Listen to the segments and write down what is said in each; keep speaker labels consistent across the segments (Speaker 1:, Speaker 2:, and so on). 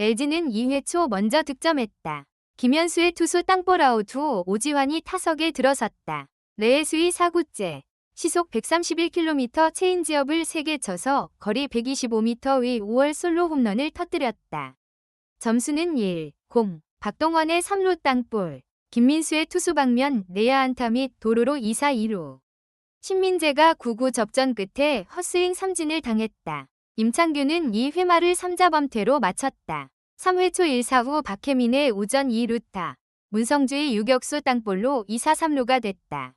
Speaker 1: LG는 2회 초 먼저 득점했다. 김현수의 투수 땅볼 아웃 후 오지환이 타석에 들어섰다. 레에스의 4구째. 시속 131km 체인지업을 3개 쳐서 거리 125m의 5월 솔로 홈런을 터뜨렸다. 점수는 1, 0. 박동원의 3루 땅볼. 김민수의 투수 방면 내야 안타 및 도루로 2사 2루. 신민재가 9구 접전 끝에 헛스윙 삼진을 당했다. 임창규는 이 회말을 3자범퇴로 마쳤다. 3회 초 1사 후 박혜민의 오전 2루타. 문성주의 유격수 땅볼로 2사 3루가 됐다.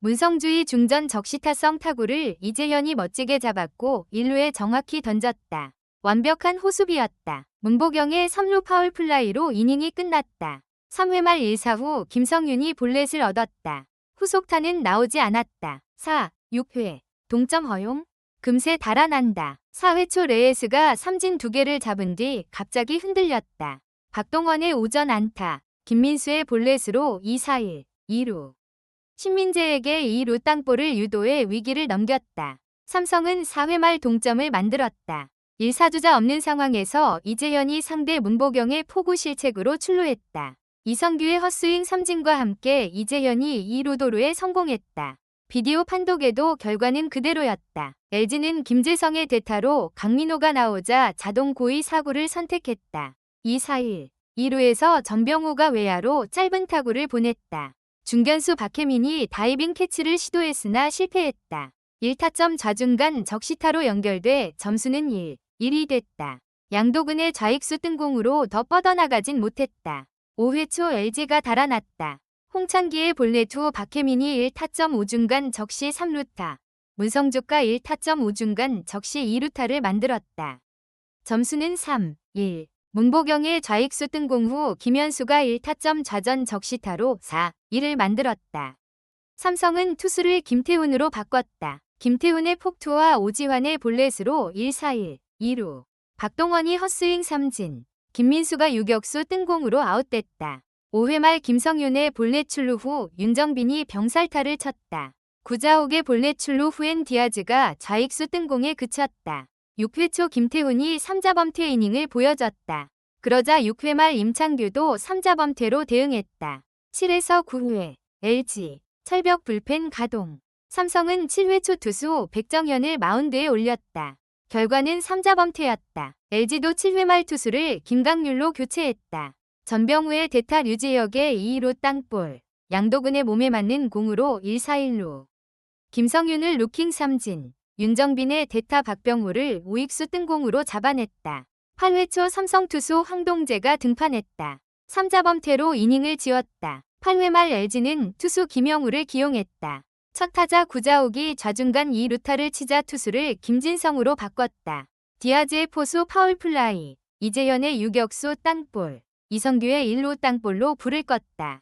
Speaker 1: 문성주의 중전 적시타성 타구를 이재현이 멋지게 잡았고 1루에 정확히 던졌다. 완벽한 호수비였다. 문보경의 3루 파울 플라이로 이닝이 끝났다. 3회 말 1사 후 김성윤이 볼넷을 얻었다. 후속타는 나오지 않았다. 4, 6회 동점 허용? 금세 달아난다. 4회 초 레에스가 삼진 두 개를 잡은 뒤 갑자기 흔들렸다. 박동원의 오전 안타, 김민수의 볼넷으로 2-4-1, 2루. 신민재에게 2루 땅볼을 유도해 위기를 넘겼다. 삼성은 4회 말 동점을 만들었다. 1사주자 없는 상황에서 이재현이 상대 문보경의 포구 실책으로 출루했다. 이성규의 헛스윙 삼진과 함께 이재현이 2루 도루에 성공했다. 비디오 판독에도 결과는 그대로였다. LG는 김재성의 대타로 강민호가 나오자 자동 고의 사구를 선택했다. 2-4-1. 2루에서 전병호가 외야로 짧은 타구를 보냈다. 중견수 박혜민이 다이빙 캐치를 시도했으나 실패했다. 1타점 좌중간 적시타로 연결돼 점수는 1, 1이 됐다. 양도근의 좌익수 뜬공으로 더 뻗어나가진 못했다. 5회 초 LG가 달아났다. 홍창기의 볼넷 후 박혜민이 1타점 5중간 적시 3루타, 문성주가 1타점 5중간 적시 2루타를 만들었다. 점수는 3, 1. 문보경의 좌익수 뜬공 후 김현수가 1타점 좌전 적시타로 4, 1을 만들었다. 삼성은 투수를 김태훈으로 바꿨다. 김태훈의 폭투와 오지환의 볼넷으로 1-4-1, 2루. 박동원이 헛스윙 삼진. 김민수가 유격수 뜬공으로 아웃됐다. 5회 말 김성윤의 볼넷 출루 후 윤정빈이 병살타를 쳤다. 구자욱의 볼넷 출루 후엔 디아즈가 좌익수 뜬공에 그쳤다. 6회 초 김태훈이 3자범퇴 이닝을 보여줬다. 그러자 6회 말 임창규도 3자범퇴로 대응했다. 7에서 9회 LG 철벽 불펜 가동. 삼성은 7회 초 투수 백정현을 마운드에 올렸다. 결과는 3자범퇴였다. LG도 7회 말 투수를 김강률로 교체했다. 전병우의 대타 류지혁의 2루 땅볼, 양도근의 몸에 맞는 공으로 1-4-1루. 김성윤을 루킹 삼진, 윤정빈의 대타 박병우를 우익수 뜬공으로 잡아냈다. 8회 초 삼성 투수 황동재가 등판했다. 3자범퇴로 이닝을 지었다. 8회 말 LG는 투수 김영우를 기용했다. 첫 타자 구자욱이 좌중간 2루타를 치자 투수를 김진성으로 바꿨다. 디아즈의 포수 파울플라이, 이재현의 유격수 땅볼, 이성규의 1루 땅볼로 불을 껐다.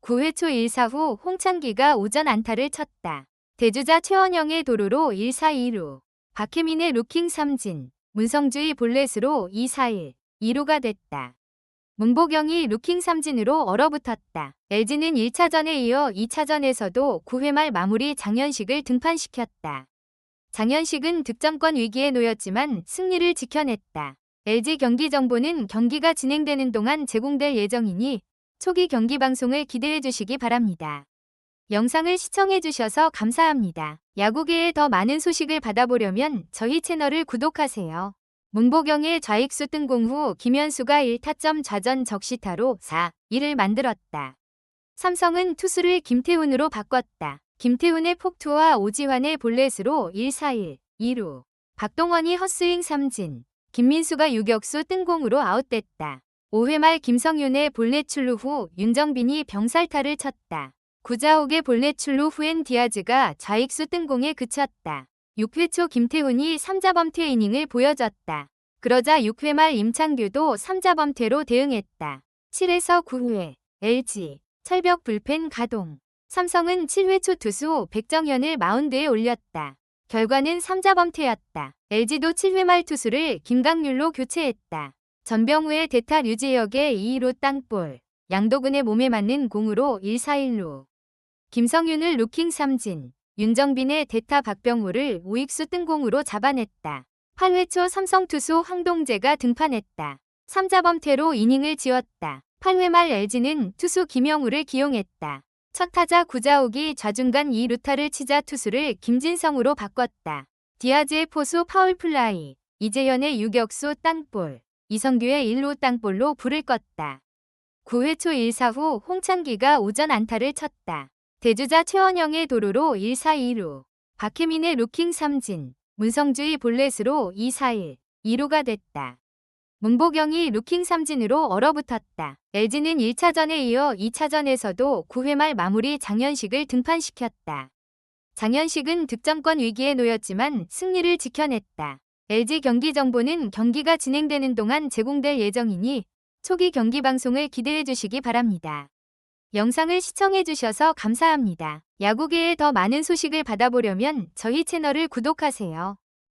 Speaker 1: 9회 초 1사 후 홍창기가 오전 안타를 쳤다. 대주자 최원영의 도루로 1사 2루, 박혜민의 루킹 삼진, 문성주의 볼넷으로 2-4-1, 2루가 됐다. 문보경이 루킹 삼진으로 얼어붙었다. LG는 1차전에 이어 2차전에서도 9회 말 마무리 장현식을 등판시켰다. 장현식은 득점권 위기에 놓였지만 승리를 지켜냈다. LG 경기 정보는 경기가 진행되는 동안 제공될 예정이니 초기 경기 방송을 기대해 주시기 바랍니다. 영상을 시청해 주셔서 감사합니다. 야구계의 더 많은 소식을 받아보려면 저희 채널을 구독하세요. 문보경의 좌익수 뜬공 후 김현수가 1타점 좌전 적시타로 4, 1을 만들었다. 삼성은 투수를 김태훈으로 바꿨다. 김태훈의 폭투와 오지환의 볼넷으로 1-4-1, 2루. 박동원이 헛스윙 삼진. 김민수가 유격수 뜬공으로 아웃됐다. 5회 말 김성윤의 볼넷 출루 후 윤정빈이 병살타를 쳤다. 구자욱의 볼넷 출루 후엔 디아즈가 좌익수 뜬공에 그쳤다. 6회 초 김태훈이 3자범퇴 이닝을 보여줬다. 그러자 6회 말 임창규도 3자범퇴로 대응했다. 7에서 9회 LG 철벽 불펜 가동. 삼성은 7회 초 투수 백정현을 마운드에 올렸다. 결과는 3자범퇴였다. LG도 7회 말 투수를 김강률로 교체했다. 전병우의 대타 류지혁의 2루 땅볼, 양도근의 몸에 맞는 공으로 1-4-1루. 김성윤을 루킹 삼진, 윤정빈의 대타 박병우를 우익수 뜬공으로 잡아냈다. 8회 초 삼성 투수 황동재가 등판했다. 삼자범퇴로 이닝을 지었다. 8회 말 LG는 투수 김영우를 기용했다. 첫 타자 구자욱이 좌중간 2루타를 치자 투수를 김진성으로 바꿨다. 디아즈의 포수 파울플라이, 이재현의 유격수 땅볼, 이성규의 1루 땅볼로 불을 껐다. 9회 초 1사 후 홍찬기가 오전 안타를 쳤다. 대주자 최원영의 1사 2루, 박혜민의 루킹 삼진, 문성주의 볼넷으로 2사1, 2루가 됐다. 문보경이 루킹 삼진으로 얼어붙었다. LG는 1차전에 이어 2차전에서도 9회 말 마무리 장현식을 등판시켰다. 장현식은 득점권 위기에 놓였지만 승리를 지켜냈다. LG 경기 정보는 경기가 진행되는 동안 제공될 예정이니 초기 경기 방송을 기대해 주시기 바랍니다. 영상을 시청해 주셔서 감사합니다. 야구계의 더 많은 소식을 받아보려면 저희 채널을 구독하세요.